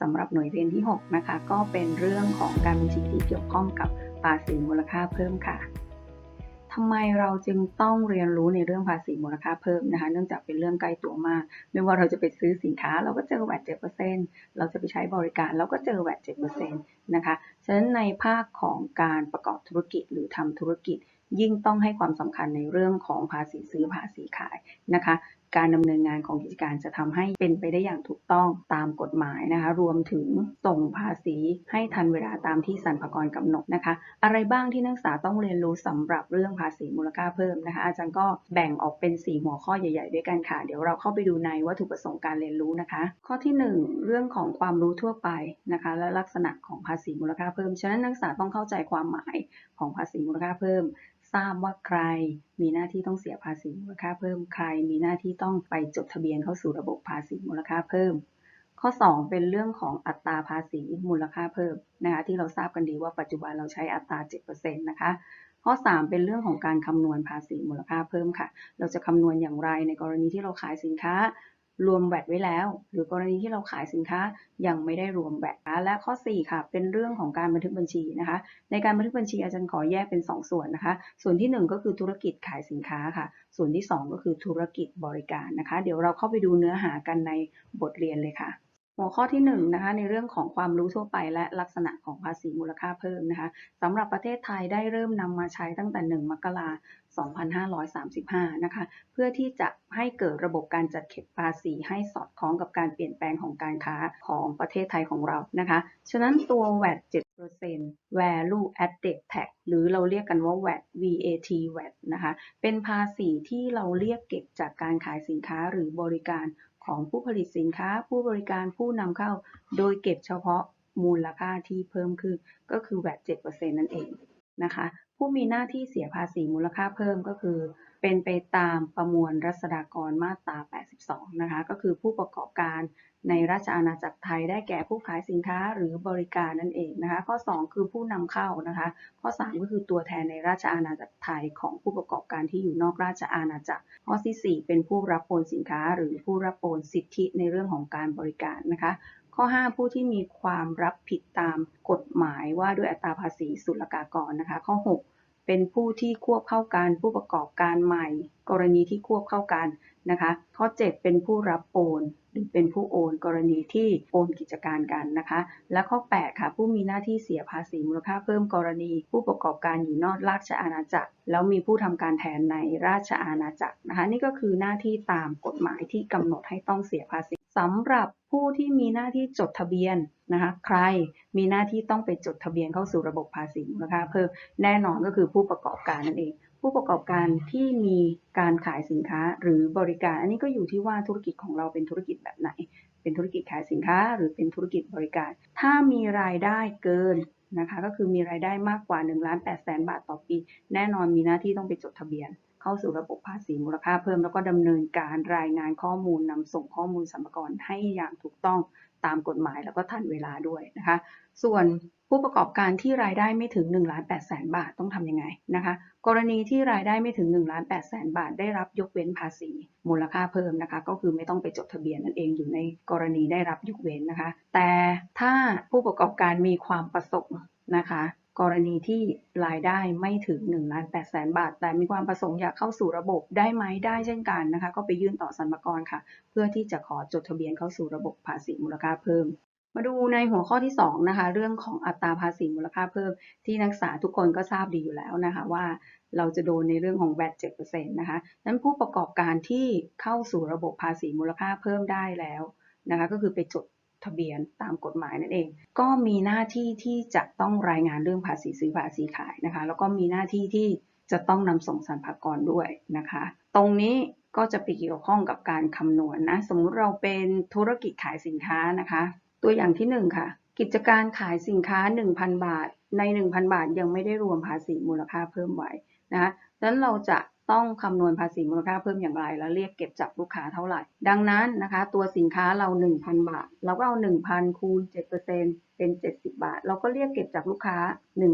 สำหรับหน่วยเรียนที่ 6 นะคะ ก็เป็นเรื่องของการบัญชีที่เกี่ยวข้องกับภาษีมูลค่าเพิ่มค่ะทำไมเราจึงต้องเรียนรู้ในเรื่องภาษีมูลค่าเพิ่มนะคะ เนื่องจากเป็นเรื่องใกล้ตัวมาก ไม่ว่าเราจะไปซื้อสินค้า เราก็เจอแวด7%เราจะไปใช้บริการ เราก็เจอแวด7%นะคะ ฉะนั้นในภาคของการประกอบธุรกิจหรือทำธุรกิจ ยิ่งต้องให้ความสำคัญในเรื่องของภาษีซื้อภาษีขายนะคะ การดำเนินงานของกิจการจะทำให้เป็นไปได้อย่างถูกต้องตามกฎหมายนะคะ รวมถึงส่งภาษีให้ทันเวลาตามที่สรรพากรกำหนดนะคะ อะไรบ้างที่นักศึกษาต้องเรียนรู้สำหรับเรื่องภาษีมูลค่าเพิ่มนะคะ อาจารย์ก็แบ่งออกเป็น 4 หัวข้อใหญ่ๆ ด้วยกันค่ะ เดี๋ยวเราเข้าไปดูในวัตถุประสงค์การเรียนรู้นะคะ ข้อที่ 1 เรื่องของความรู้ทั่วไปนะคะ และลักษณะของภาษีมูลค่าเพิ่ม ฉะนั้นนักศึกษาต้องเข้าใจความหมายของภาษีมูลค่าเพิ่ม ทราบว่าใครมีหน้าที่ต้องเสียภาษีมูลค่าเพิ่มใคร มีหน้าที่ต้องไปจดทะเบียนเข้าสู่ระบบภาษีมูลค่าเพิ่ม ข้อ 2 เป็นเรื่องของอัตราภาษีมูลค่าเพิ่มนะคะที่เราทราบกันดีว่าปัจจุบันเราใช้อัตรา 7%นะคะข้อ 3 เป็นเรื่องของการคำนวณภาษีมูลค่าเพิ่มค่ะ เราจะคำนวณอย่างไรในกรณีที่เราขายสินค้า รวมแวดไว้แล้ว หรือกรณีที่เราขายสินค้ายังไม่ได้รวมแวดและข้อ 4 ค่ะ เป็นเรื่องของการบันทึกบัญชีนะคะ ในการบันทึกบัญชีอาจารย์ขอแยกเป็น 2 ส่วนนะคะ ส่วนที่ 1 ก็คือธุรกิจขายสินค้าค่ะ ส่วนที่ 2 ก็คือธุรกิจบริการนะคะ เดี๋ยวเราเข้าไปดูเนื้อหากันในบทเรียนเลยค่ะ หัวข้อที่1นงนะคะในเรื่องของความรู้ทั่วไปและลักษณะของภาษีมูลค่าเพิ่มนะคะสำหรับประเทศไทยได้เริ่มนำมาใช้ตั้งแต่ 1 มกราคม 2535 นะคะเพื่อที่จะให้เกิดระบบการจัดเก็บภาษีให้สอดคล้องกับการเปลี่ยนแปลงของการค้าของประเทศไทยของเรานะคะฉะนั้นตัว VAT 7% Value Added Tax หรือเราเรียกกันว่า VAT VAT VAT นะคะเป็นภาษีที่เราเรียกเก็บจากการขายสินค้าหรือบริการ ของผู้ผลิตสินค้า ผู้บริการผู้นำเข้า โดยเก็บเฉพาะมูลค่าที่เพิ่มขึ้นก็คือ VAT 7%นั่นเองนะคะ ผู้มีหน้าที่เสียภาษีมูลค่าเพิ่มก็คือ เป็นไปตามประมวลรัษฎากรมาตรา 82 นะคะ ก็คือผู้ประกอบการในราชอาณาจักรไทยได้แก่ผู้ขายสินค้าหรือบริการนั่นเองนะคะ ข้อ 2 คือผู้นำเข้านะคะ ข้อ 3 ก็คือตัวแทนในราชอาณาจักรไทยของผู้ประกอบการที่อยู่นอกราชอาณาจักร ข้อที่ 4 เป็นผู้รับโอนสินค้า หรือผู้รับโอนสิทธิในเรื่องของการบริการนะคะ ข้อ 5 ผู้ที่มีความรับผิดตามกฎหมายว่าด้วยอัตราภาษีศุลกากรนะคะ ข้อ 6 เป็นผู้ที่ควบเข้ากันผู้ประกอบการใหม่ กรณีที่ควบเข้ากันนะคะข้อ 7 เป็นผู้รับโอน หรือเป็นผู้โอนกรณีที่โอนกิจการกันนะคะ และข้อ 8 ค่ะ ผู้มีหน้าที่เสียภาษีมูลค่าเพิ่มกรณี ผู้ประกอบการอยู่นอกราชอาณาจักร แล้วมีผู้ทำการแทนในราชอาณาจักรนะคะ นี่ก็คือหน้าที่ตามกฎหมายที่กำหนดให้ต้องเสียภาษี สำหรับผู้ที่มีหน้าที่จดทะเบียนนะคะ ใครมีหน้าที่ต้องไปจดทะเบียนเข้าสู่ระบบภาษีมูลค่าเพิ่มแน่นอนก็คือผู้ประกอบการนั่นเอง ผู้ประกอบการที่มีการขายสินค้าหรือบริการ อันนี้ก็อยู่ที่ว่าธุรกิจของเราเป็นธุรกิจแบบไหน เป็นธุรกิจขายสินค้า หรือเป็นธุรกิจบริการ ถ้ามีรายได้เกินนะคะ ก็คือมีรายได้มากกว่า1ล้าน8แสนบาทต่อปี แน่นอนมีหน้าที่ต้องไปจดทะเบียน เข้าสู่ระบบภาษีมูลค่าเพิ่ม แล้วก็ดำเนินการรายงานข้อมูลนำส่งข้อมูลสรรพากรให้อย่างถูกต้องตามกฎหมายแล้วก็ทันเวลาด้วยนะคะ ส่วนผู้ประกอบการที่รายได้ไม่ถึง1ล้าน8แสนบาทต้องทำยังไงนะคะ กรณีที่รายได้ไม่ถึง1ล้าน8แสนบาท ได้รับยกเว้นภาษี มูลค่าเพิ่มนะคะ ก็คือไม่ต้องไปจดทะเบียนนั่นเองอยู่ในกรณีได้รับยกเว้นนะคะ แต่ถ้าผู้ประกอบการมีความประสงค์นะคะ กรณีที่รายได้ไม่ถึง1ล้าน8แสนบาท แต่มีความประสงค์อยากเข้าสู่ระบบได้ไหมได้เช่นกันนะคะ ก็ไปยื่นต่อสรรพากรค่ะ เพื่อที่จะขอจดทะเบียนเข้าสู่ระบบภาษีมูลค่าเพิ่ม มาดูในหัวข้อที่2นะคะเรื่องของอัตราภาษีมูลค่าเพิ่ม ที่นักศึกษาทุกคนก็ทราบดีอยู่แล้วนะคะว่าเราจะโดนในเรื่องของ VAT 7%นะคะนั้นผู้ประกอบการที่เข้าสู่ระบบภาษีมูลค่าเพิ่มได้แล้วนะคะก็คือไปจด ทะเบียนตามกฎหมายนั่นเอง ก็มีหน้าที่ที่จะต้องรายงานเรื่องภาษีซื้อภาษีขายนะคะ แล้วก็มีหน้าที่ที่จะต้องนำส่งสรรพากรด้วยนะคะ ตรงนี้ก็จะไปเกี่ยวข้องกับการคำนวณนนะสมมุติเราเป็นธุรกิจขายสินค้านะคะ ตัวอย่างที่ 1 ค่ะ กิจการขายสินค้า 1,000 บาท ใน 1,000 บาทยังไม่ได้รวมภาษีมูลค่าเพิ่มไว้นะคะดังนั้นเราจะ ต้องคำนวณภาษีมูลค่าเพิ่มอย่างไร แล้วเรียกเก็บจากลูกค้าเท่าไหร่ ดังนั้นนะคะ ตัวสินค้าเรา 1,000 บาท เราก็เอา 1,000 คูณ 7%เป็น 70 บาท เราก็เรียกเก็บจากลูกค้า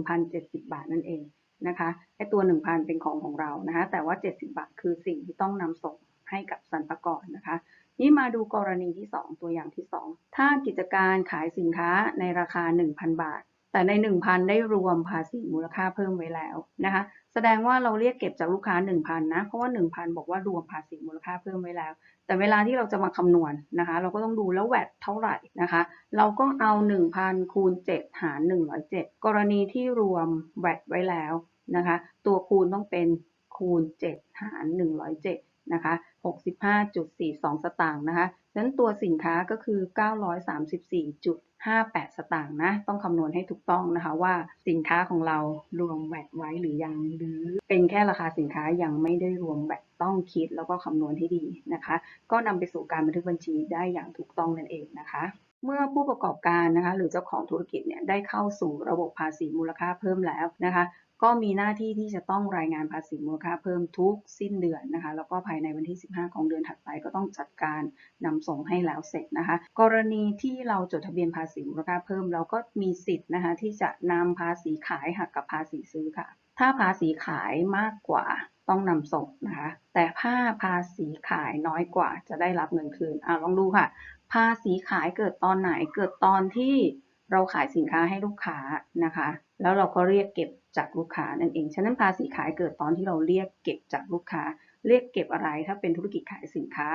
1,070 บาทนั่นเองนะคะไอตัว 1,000 เป็นของของเรานะคะ แต่ว่า 70 บาทคือสิ่งที่ต้องนำส่งให้กับสรรพากรนะคะ นี่มาดูกรณีที่ 2 ตัวอย่างที่ 2 ถ้ากิจการขายสินค้าในราคา 1,000 บาท แต่ใน 1,000 ได้รวมภาษีมูลค่าเพิ่มไว้แล้วนะคะ แสดงว่าเราเรียกเก็บจากลูกค้า 1,000 นะ เพราะว่า 1,000 บอกว่ารวมภาษีมูลค่าเพิ่มไว้แล้ว แต่เวลาที่เราจะมาคำนวณนะคะ เราก็ต้องดูแล้วแวดเท่าไหร่นะคะ เราก็เอา 1,000 คูณ 7 หาร 107 กรณีที่รวมแวดไว้แล้วนะคะ ตัวคูณต้องเป็นคูณ 7 หาร 107 นะคะ 65.42 สตางค์นะคะ นั้นตัวสินค้าก็คือ 934.58 สตางค์นะ ต้องคำนวณให้ถูกต้องนะคะว่าสินค้าของเรารวมแวดไว้หรือยัง หรือเป็นแค่ราคาสินค้ายังไม่ได้รวมแวดต้องคิดแล้วก็คำนวณให้ดีนะคะ ก็นำไปสู่การบันทึกบัญชีได้อย่างถูกต้องนั่นเองนะคะเมื่อผู้ประกอบการนะคะหรือเจ้าของธุรกิจเนี่ยได้เข้าสู่ระบบภาษีมูลค่าเพิ่มแล้วนะคะ ก็มีหน้าที่ที่จะต้องรายงานภาษีมูลค่าเพิ่มทุกสิ้นเดือนนะคะ แล้วก็ภายในวันที่ 15 ของเดือนถัดไปก็ต้องจัดการนำส่งให้แล้วเสร็จนะคะ กรณีที่เราจดทะเบียนภาษีมูลค่าเพิ่มเราก็มีสิทธิ์นะคะที่จะนำภาษีขายหักกับภาษีซื้อค่ะ ถ้าภาษีขายมากกว่าต้องนำส่งนะคะ แต่ถ้าภาษีขายน้อยกว่าจะได้รับเงินคืนอะลองดูค่ะ ภาษีขายเกิดตอนไหนเกิดตอนที่เราขายสินค้าให้ลูกค้านะคะ แล้วเราก็เรียกเก็บ จากลูกค้านั่นเอง ฉะนั้นภาษีขายเกิดตอนที่เราเรียกเก็บจากลูกค้า เรียกเก็บอะไร ถ้าเป็นธุรกิจขายสินค้า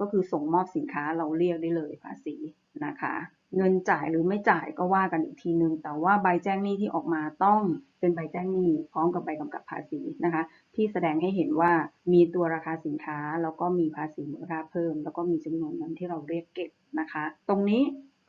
ก็คือส่งมอบสินค้าเราเรียกได้เลยภาษีนะคะ เงินจ่ายหรือไม่จ่ายก็ว่ากันอีกทีนึง แต่ว่าใบแจ้งหนี้ที่ออกมาต้องเป็นใบแจ้งหนี้พร้อมกับใบกำกับภาษีนะคะ ที่แสดงให้เห็นว่ามีตัวราคาสินค้าแล้วก็มีภาษีมูลค่าเพิ่ม แล้วก็มีจำนวนเงินที่เราเรียกเก็บนะคะ ตรงนี้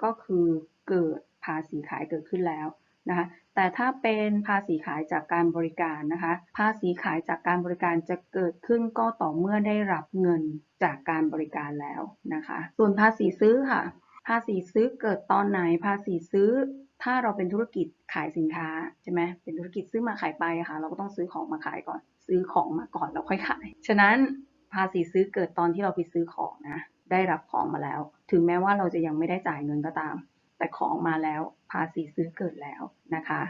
ก็คือเกิดภาษีขายเกิดขึ้นแล้วนะคะ แต่ถ้าเป็นภาษีขายจากการบริการนะคะ ภาษีขายจากการบริการจะเกิดขึ้นก็ต่อเมื่อได้รับเงินจากการบริการแล้วนะคะ ส่วนภาษีซื้อค่ะ ภาษีซื้อเกิดตอนไหน ภาษีซื้อ ถ้าเราเป็นธุรกิจขายสินค้าใช่ไหมเป็นธุรกิจซื้อมาขายไปค่ะ เราก็ต้องซื้อของมาขายก่อน ซื้อของมาก่อนแล้วค่อยขาย ฉะนั้นภาษีซื้อเกิดตอนที่เราไปซื้อของนะ ได้รับของมาแล้ว ถึงแม้ว่าเราจะยังไม่ได้จ่ายเงินก็ตาม แต่ของมาแล้วภาษีซื้อเกิดแล้วนะคะ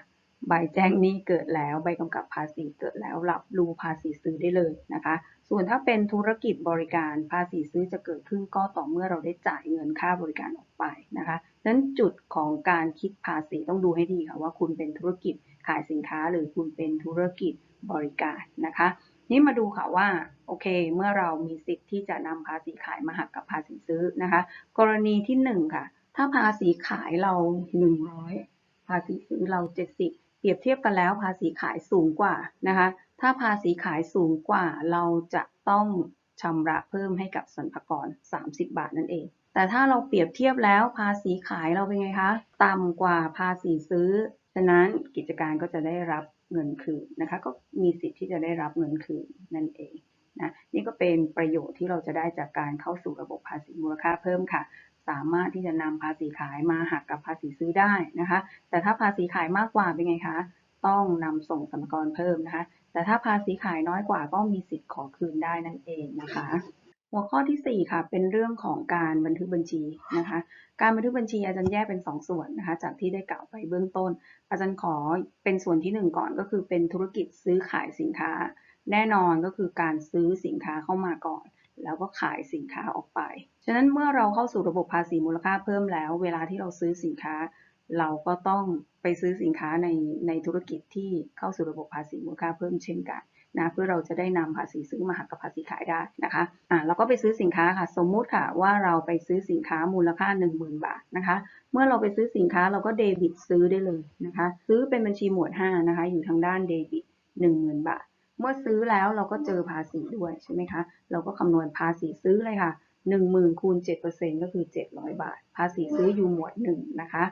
ใบแจ้งหนี้เกิดแล้ว ใบกำกับภาษีเกิดแล้วรับรู้ภาษีซื้อได้เลยนะคะ ส่วนถ้าเป็นธุรกิจบริการภาษีซื้อจะเกิดขึ้นก็ต่อเมื่อเราได้จ่ายเงินค่าบริการออกไปนะคะนั้นจุดของการคิดภาษีต้องดูให้ดีค่ะว่าคุณเป็นธุรกิจขายสินค้าหรือคุณเป็นธุรกิจบริการนะคะ นี่มาดูค่ะว่าโอเค เมื่อเรามีสิทธิ์ที่จะนำภาษีขายมาหักกับภาษีซื้อนะคะ กรณีที่หนึ่งค่ะ ถ้าภาษีขายเรา 100 ภาษีซื้อเรา 70 เปรียบเทียบกันแล้วภาษีขายสูงกว่านะคะ ถ้าภาษีขายสูงกว่าเราจะต้องชำระเพิ่มให้กับสรรพากร 30 บาทนั่นเอง แต่ถ้าเราเปรียบเทียบแล้วภาษีขายเราเป็นไงคะ ต่ำกว่าภาษีซื้อ ฉะนั้นกิจการก็จะได้รับเงินคืนนะคะ ก็มีสิทธิ์ที่จะได้รับเงินคืนนั่นเองนะนี่ก็เป็นประโยชน์ที่เราจะได้จากการเข้าสู่ระบบภาษีมูลค่าเพิ่มค่ะ สามารถที่จะนำภาษีขายมาหักกับภาษีซื้อได้นะคะ แต่ถ้าภาษีขายมากกว่าเป็นไงคะ ต้องนำส่งสรรพากรเพิ่มนะคะ แต่ถ้าภาษีขายน้อยกว่าก็มีสิทธิ์ขอคืนได้นั่นเองนะคะ หัวข้อที่ 4 ค่ะ เป็นเรื่องของการบันทึกบัญชีนะคะ การบันทึกบัญชีอาจารย์แยกเป็น 2ส่วนนะคะ จากที่ได้กล่าวไปเบื้องต้น อาจารย์ขอเป็นส่วนที่ 1 ก่อนก็คือเป็นธุรกิจซื้อขายสินค้า แน่นอนก็คือการซื้อสินค้าเข้ามาก่อน แล้วก็ขายสินค้าออกไป ฉะนั้นเมื่อเราเข้าสู่ระบบภาษีมูลค่าเพิ่มแล้ว เวลาที่เราซื้อสินค้า เราก็ต้องไปซื้อสินค้าในในธุรกิจที่เข้าสู่ระบบภาษีมูลค่าเพิ่มเช่นกันนะเพื่อเราจะได้นำภาษีซื้อมาหักกับภาษีขายได้นะคะอ่าเราก็ไปซื้อสินค้าค่ะ สมมุติค่ะว่าเราไปซื้อสินค้ามูลค่า 10,000 บาทนะคะ เมื่อเราไปซื้อสินค้าเราก็เดบิตซื้อได้เลยนะคะ ซื้อเป็นบัญชีหมวด 5 นะคะ อยู่ทางด้านเดบิต10,000 บาท เมื่อซื้อแล้วเราก็เจอภาษีด้วยใช่ไหมคะ เราก็คำนวณภาษีซื้อเลยค่ะ 10,000คูณ7%ก็คือ 700 บาท ภาษีซื้ออยู่หมวด1นะคะ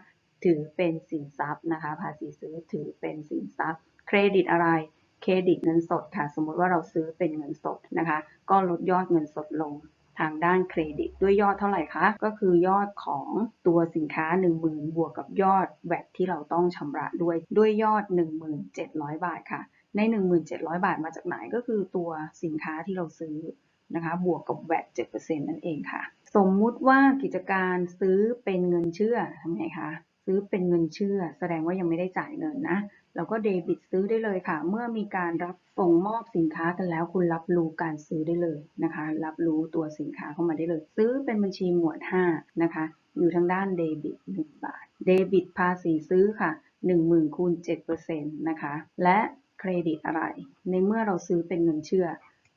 ถือเป็นสินทรัพย์นะคะ ภาษีซื้อถือเป็นสินทรัพย์ เครดิตอะไร เครดิตเงินสดค่ะ สมมติว่าเราซื้อเป็นเงินสดนะคะ ก็ลดยอดเงินสดลงทางด้านเครดิตด้วยยอดเท่าไหร่คะ ก็คือยอดของตัวสินค้า 10,000 บวกกับยอดแวตที่เราต้องชำระด้วยด้วยยอด 1,700 บาทค่ะ ใน 1,700 บาทมาจากไหนก็คือตัวสินค้าที่เราซื้อนะคะบวกกับแวต7%นั่นเองค่ะ สมมุติว่ากิจการซื้อเป็นเงินเชื่อทำไงคะ ซื้อเป็นเงินเชื่อ แสดงว่ายังไม่ได้จ่ายเงินนะเราก็เดบิตซื้อได้เลยค่ะ เมื่อมีการรับส่งมอบสินค้ากันแล้ว คุณรับรู้การซื้อได้เลยนะคะ รับรู้ตัวสินค้าเข้ามาได้เลย ซื้อเป็นบัญชีหมวด 5 นะคะ อยู่ทางด้านเดบิต 1 บาท เดบิตภาษีซื้อค่ะ 10,000คูณ7%นะคะ และ เครดิตอะไร ในเมื่อเราซื้อเป็นเงินเชื่อ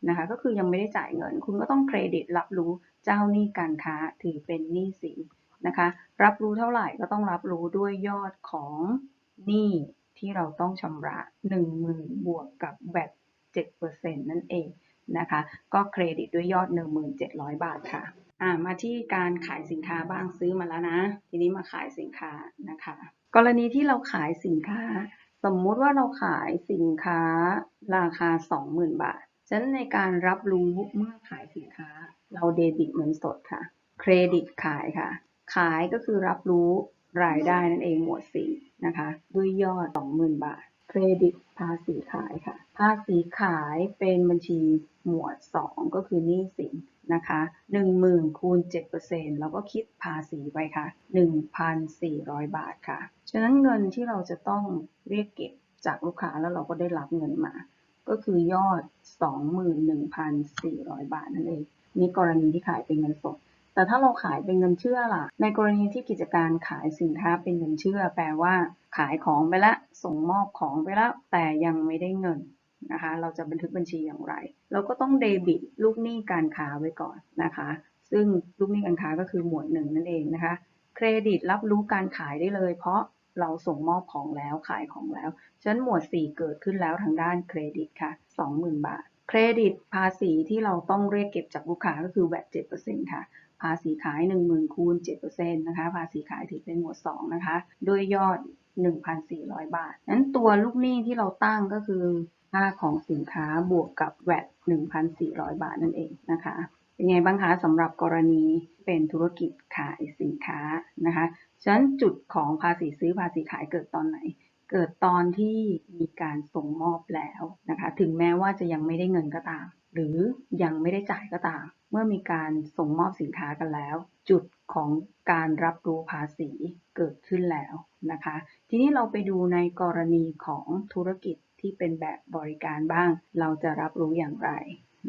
นะคะก็คือยังไม่ได้จ่ายเงิน คุณก็ต้องเครดิตรับรู้เจ้าหนี้การค้าถือเป็นหนี้สินนะคะรับรู้เท่าไหร่ก็ต้องรับรู้ด้วยยอดของหนี้ที่เราต้องชำระ 10,000 บวกกับแบต7%นั่นเองนะคะก็เครดิตด้วยยอด 1,700 บาทค่ะอ่ามาที่การขายสินค้าบ้างซื้อมาแล้วนะ ทีนี้มาขายสินค้านะคะ กรณีที่เราขายสินค้า สมมุติว่าเราขายสินค้าราคา 20,000 บาท ฉะนั้นในการรับรู้เมื่อขายสินค้า เราเดบิตเงินสดค่ะ เครดิตขายค่ะ ขายก็คือรับรู้รายได้นั่นเองหมวด4นะคะ ด้วยยอด 20,000 บาท เครดิตภาษีขายค่ะ ภาษีขายเป็นบัญชีหมวด 2 ก็คือหนี้สิน นะคะ10,000คูณ7%เราก็คิดภาษีไปค่ะ 1,400 บาทค่ะ ฉะนั้นเงินที่เราจะต้องเรียกเก็บจากลูกค้าแล้วเราก็ได้รับเงินมา ก็คือยอด 21,400 บาทนั่นเอง นี่กรณีที่ขายเป็นเงินสด แต่ถ้าเราขายเป็นเงินเชื่อล่ะ ในกรณีที่กิจการขายสินค้าเป็นเงินเชื่อ แปลว่า ขายของไปแล้วส่งมอบของไปแล้วแต่ยังไม่ได้เงิน นะคะ เราจะบันทึกบัญชีอย่างไร เราก็ต้องเดบิตลูกหนี้การค้าไว้ก่อนนะคะ ซึ่งลูกหนี้การค้าก็คือหมวดหนึ่งนั่นเองนะคะ เครดิตรับรู้การขายได้เลย เพราะเราส่งมอบของแล้วขายของแล้วฉะนั้นหมวด 4 เกิดขึ้นแล้วทางด้านเครดิตค่ะ 20,000 บาท เครดิตภาษีที่เราต้องเรียกเก็บจากลูกค้าก็คือ VAT 7%ค่ะ ภาษีขาย 10,000คูณ7%นะคะ ภาษีขายถือเป็นหมวด 2 นะคะ ด้วยยอด 1,400 บาท นั้นตัวลูกหนี้ที่เราตั้งก็คือ ค่าของสินค้าบวกกับ VAT 1,400 บาทนั่นเองนะคะ เป็นไงบ้างคะสำหรับกรณีเป็นธุรกิจขายสินค้านะคะฉะนั้นจุดของภาษีซื้อภาษีขายเกิดตอนไหน เกิดตอนที่มีการส่งมอบแล้วนะคะ ถึงแม้ว่าจะยังไม่ได้เงินก็ตาม หรือยังไม่ได้จ่ายก็ตาม เมื่อมีการส่งมอบสินค้ากันแล้ว จุดของการรับรู้ภาษีเกิดขึ้นแล้วนะคะ ทีนี้เราไปดูในกรณีของธุรกิจ ที่เป็นแบบบริการบ้าง เราจะรับรู้อย่างไร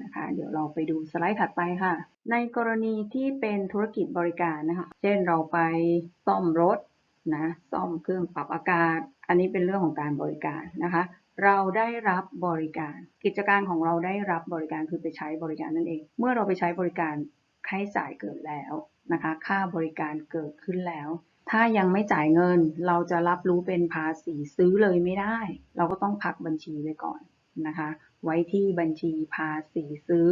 นะคะ เดี๋ยวเราไปดูสไลด์ถัดไปค่ะ ในกรณีที่เป็นธุรกิจบริการนะคะ เช่นเราไปซ่อมรถนะซ่อมเครื่องปรับอากาศ อันนี้เป็นเรื่องของการบริการนะคะ เราได้รับบริการ กิจการของเราได้รับบริการคือไปใช้บริการนั่นเอง เมื่อเราไปใช้บริการค่าใช้จ่ายเกิดแล้วนะคะ ค่าบริการเกิดขึ้นแล้ว ถ้ายังไม่จ่ายเงิน เราจะรับรู้เป็นภาษีซื้อเลยไม่ได้ เราก็ต้องพักบัญชีไว้ก่อนนะคะ ไว้ที่บัญชีภาษีซื้อ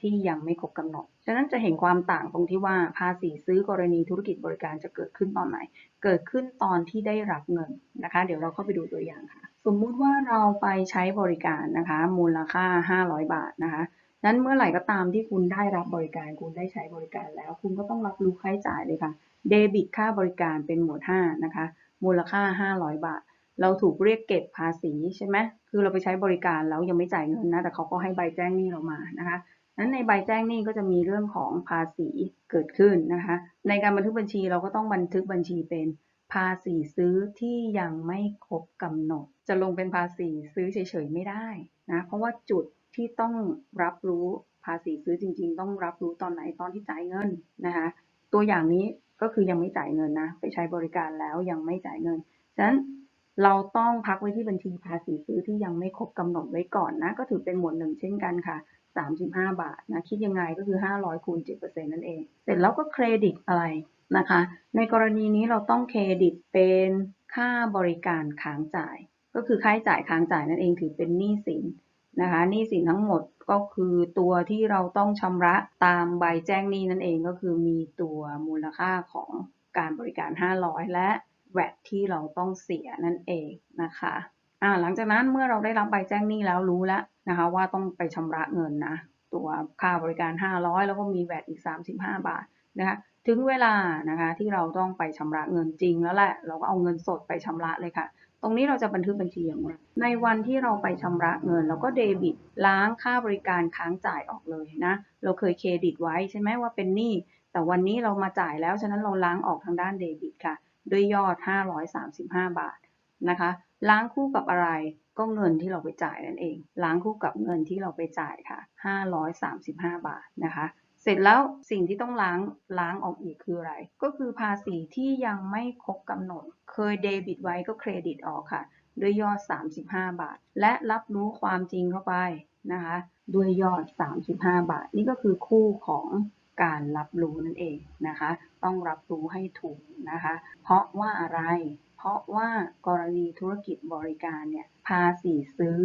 ที่ยังไม่ครบกำหนด ฉะนั้นจะเห็นความต่างตรงที่ว่าภาษีซื้อกรณีธุรกิจบริการจะเกิดขึ้นตอนไหน เกิดขึ้นตอนที่ได้รับเงินนะคะ เดี๋ยวเราเข้าไปดูตัวอย่างค่ะ สมมุติว่าเราไปใช้บริการนะคะ มูลค่า 500 บาทนะคะ นั้นเมื่อไหร่ก็ตามที่คุณได้รับบริการ คุณได้ใช้บริการแล้ว คุณก็ต้องรับรู้ค่าใช้จ่ายเลยค่ะ เดบิตค่าบริการเป็นหมวด5นะคะ มูลค่า 500 บาท เราถูกเรียกเก็บภาษีใช่ไหมคือเราไปใช้บริการแล้วยังไม่จ่ายเงินนะ แต่เขาก็ให้ใบแจ้งหนี้เรามานะคะ นั้นในใบแจ้งหนี้ก็จะมีเรื่องของภาษีเกิดขึ้นนะคะ ในการบันทึกบัญชีเราก็ต้องบันทึกบัญชีเป็นภาษีซื้อที่ยังไม่ครบกำหนด จะลงเป็นภาษีซื้อเฉยๆไม่ได้นะ เพราะว่าจุด ที่ต้องรับรู้ภาษีซื้อจริง ๆ ต้องรับรู้ตอนไหนตอนที่จ่ายเงินนะคะตัวอย่างนี้ก็คือยังไม่จ่ายเงินนะไปใช้บริการแล้วยังไม่จ่ายเงินฉะนั้นเราต้องพักไว้ที่บัญชีภาษีซื้อที่ยังไม่ครบกำหนดไว้ก่อนนะก็ถือเป็นหมวดหนึ่งเช่นกันค่ะ 35 บาทนะคิดยังไงก็คือ 500คูณ7%นั่นเอง เสร็จแล้วก็เครดิตอะไรนะคะ ในกรณีนี้เราต้องเครดิตเป็นค่าบริการค้างจ่าย ก็คือค่าใช้จ่ายค้างจ่ายนั่นเองถือเป็นหนี้สิน นะคะหนี้สินทั้งหมดก็คือตัวที่เราต้องชำระตามใบแจ้งหนี้นั่นเองก็คือมีตัวมูลค่าของการบริการ 500 และแวดที่เราต้องเสียนั่นเองนะคะอ่าหลังจากนั้นเมื่อเราได้รับใบแจ้งหนี้แล้วรู้แล้วนะคะว่าต้องไปชำระเงินนะตัวค่าบริการ 500 แล้วก็มีแวดอีก 35 บาทนะคะถึงเวลานะคะที่เราต้องไปชำระเงินจริงแล้วแหละเราก็เอาเงินสดไปชำระเลยค่ะ ตรงนี้เราจะบันทึกบัญชีอย่างไรในวันที่เราไปชำระเงิน เราก็เดบิตล้างค่าบริการค้างจ่ายออกเลยนะ เราเคยเครดิตไว้ใช่ไหมว่าเป็นหนี้แต่วันนี้เรามาจ่ายแล้วฉะนั้นเราล้างออกทางด้านเดบิตค่ะ ด้วยยอด 535 บาทนะคะ ล้างคู่กับอะไรก็เงินที่เราไปจ่ายนั่นเอง ล้างคู่กับเงินที่เราไปจ่ายค่ะ 535 บาทนะคะ เสร็จแล้วสิ่งที่ต้องล้างล้างออกอีกคืออะไร ก็คือภาษีที่ยังไม่ครบกำหนด เคยเดบิตไว้ก็เครดิตออกค่ะ ด้วยยอด 35 บาท และรับรู้ความจริงเข้าไปนะคะ ด้วยยอด 35 บาท นี่ก็คือคู่ของการรับรู้นั่นเองนะคะ ต้องรับรู้ให้ถูกนะคะ เพราะว่าอะไร เพราะว่ากรณีธุรกิจบริการเนี่ยภาษีซื้อ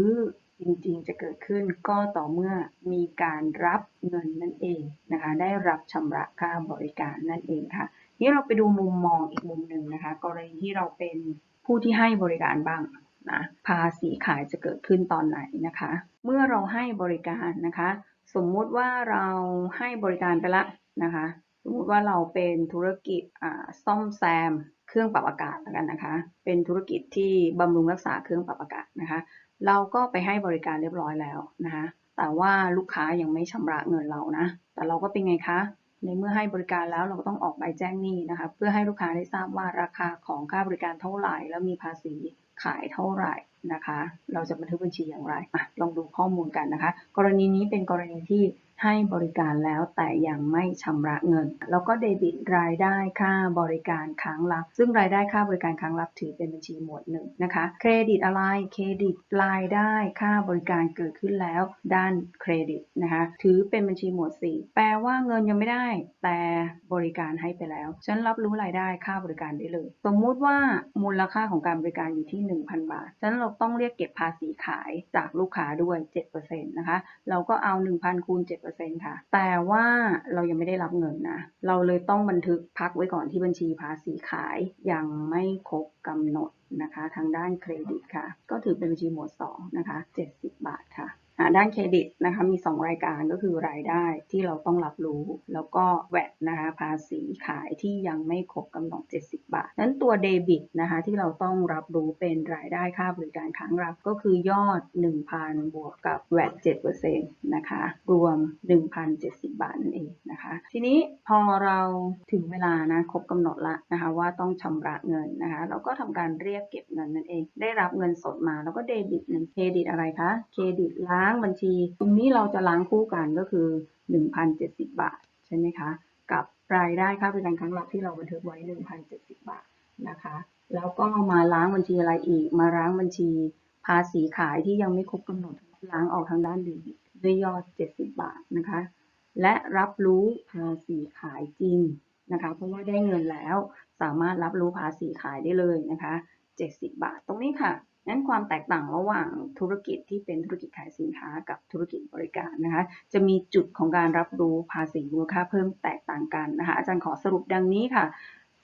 จริงๆ จะเกิดขึ้นก็ต่อเมื่อมีการรับเงินนั่นเองนะคะ ได้รับชำระค่าบริการนั่นเองค่ะ นี่เราไปดูมุมมองอีกมุมหนึ่งนะคะ กรณีที่เราเป็นผู้ที่ให้บริการบ้างนะภาษีขายจะเกิดขึ้นตอนไหนนะคะ เมื่อเราให้บริการนะคะ สมมุติว่าเราให้บริการไปละนะคะ สมมุติว่าเราเป็นธุรกิจอ่าซ่อมแซมเครื่องปรับอากาศแล้วกันนะคะ เป็นธุรกิจที่บำรุงรักษาเครื่องปรับอากาศนะคะ เราก็ไปให้บริการเรียบร้อยแล้วนะคะ แต่ว่าลูกค้ายังไม่ชำระเงินเรานะ แต่เราก็เป็นไงคะ ในเมื่อให้บริการแล้วเราก็ต้องออกใบแจ้งหนี้นะคะ เพื่อให้ลูกค้าได้ทราบว่าราคาของค่าบริการเท่าไหร่ แล้วมีภาษี ขายเท่าไหร่นะคะ เราจะบันทึกบัญชีอย่างไรอะลองดูข้อมูลกันนะคะ กรณีนี้เป็นกรณีที่ให้บริการแล้วแต่ยังไม่ชำระเงิน แล้วก็เดบิตรายได้ค่าบริการค้างรับ ซึ่งรายได้ค่าบริการค้างรับถือเป็นบัญชีหมวดหนึ่งนะคะ เครดิตอะไร เครดิตรายได้ค่าบริการเกิดขึ้นแล้ว ด้านเครดิตนะคะถือเป็นบัญชีหมวด 4 แปลว่าเงินยังไม่ได้ แต่บริการให้ไปแล้ว ฉันรับรู้รายได้ค่าบริการได้เลย สมมุติว่ามูลค่าของการบริการอยู่ที่1,000 บาท ฉะนั้นเราต้องเรียกเก็บภาษีขายจากลูกค้าด้วย7%นะคะ เราก็เอา 1,000คูณ7%ค่ะ แต่ว่าเรายังไม่ได้รับเงินนะ เราเลยต้องบันทึกพักไว้ก่อนที่บัญชีภาษีขายยังไม่ครบกำหนดนะคะ ทางด้านเครดิตค่ะ ก็ถือเป็นบัญชีหมวด2นะคะ 70 บาทค่ะ ด้านเครดิตนะคะมี 2 รายการก็คือรายได้ที่เราต้องรับรู้ แล้วก็แวดนะคะภาษีขายที่ยังไม่ครบกำหนด 70 บาทนั้นตัวเดบิตนะคะที่เราต้องรับรู้เป็นรายได้ค่าบริการค้างรับก็คือยอด 1,000 บวกกับแวด7%นะคะรวม 1,070 บาทนั่นเองนะคะทีนี้พอเราถึงเวลานะครบกำหนดละนะคะว่าต้องชำระเงินนะคะเราก็ทำการเรียกเก็บเงินนั่นเอง ได้รับเงินสดมาแล้วก็เดบิตเงินเครดิตอะไรคะเครดิตล้างบัญชี ตรงนี้เราจะล้างคู่กันก็คือ 1,070 บาท ใช่ไหมคะ กับรายได้ค่าบริการครั้งรับที่เราบันทึกไว้ 1,070 บาทนะคะ แล้วก็มาล้างบัญชีอะไรอีก มาล้างบัญชีภาษีขายที่ยังไม่ครบกำหนดล้างออกทางด้านดบิตด้วยยอด 70 บาทนะคะ และรับรู้ภาษีขายจริงนะคะ เพราะว่าได้เงินแล้วสามารถรับรู้ภาษีขายได้เลยนะคะ 70 บาทตรงนี้ค่ะ นั้นความแตกต่างระหว่างธุรกิจที่เป็นธุรกิจขายสินค้ากับธุรกิจบริการนะคะ จะมีจุดของการรับรู้ภาษีมูลค่าเพิ่มแตกต่างกันนะคะ อาจารย์ขอสรุปดังนี้ค่ะ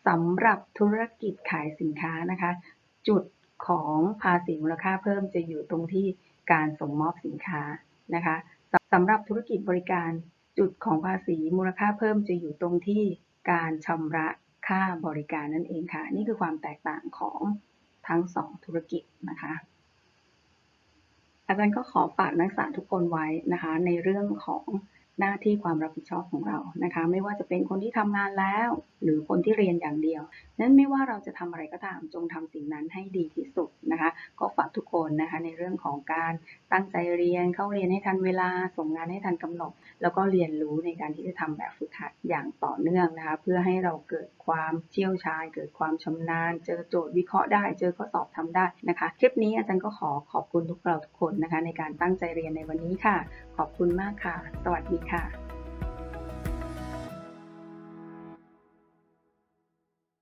สำหรับธุรกิจขายสินค้านะคะ จุดของภาษีมูลค่าเพิ่มจะอยู่ตรงที่การส่งมอบสินค้านะคะสสำหรับธุรกิจบริการจุดของภาษีมูลค่าเพิ่มจะอยู่ตรงที่การชำระค่าบริการนั่นเองค่ะ นี่คือความแตกต่างของ ทั้งสองธุรกิจนะคะ อาจารย์ก็ขอฝากนักศึกษาทุกคนไว้นะคะ ในเรื่องของหน้าที่ความรับผิดชอบของเรานะคะ ไม่ว่าจะเป็นคนที่ทำงานแล้ว หรือคนที่เรียนอย่างเดียว นั้นไม่ว่าเราจะทำอะไรก็ตามจงทำสิ่งนั้นให้ดีที่สุดนะคะ ก็ฝากทุกคนนะคะในเรื่องของการตั้งใจเรียน เข้าเรียนให้ทันเวลา ส่งงานให้ทันกำหนด แล้วก็เรียนรู้ในการที่จะทำแบบฝึกหัดอย่างต่อเนื่องนะคะ เพื่อให้เราเกิดความเชี่ยวชาญ เกิดความชำนาญ เจอโจทย์วิเคราะห์ได้ เจอข้อสอบทำได้นะคะ คลิปนี้อาจารย์ก็ขอขอบคุณทุกเราทุกคนนะคะ ในการตั้งใจเรียนในวันนี้ค่ะ ขอบคุณมากค่ะ สวัสดีค่ะ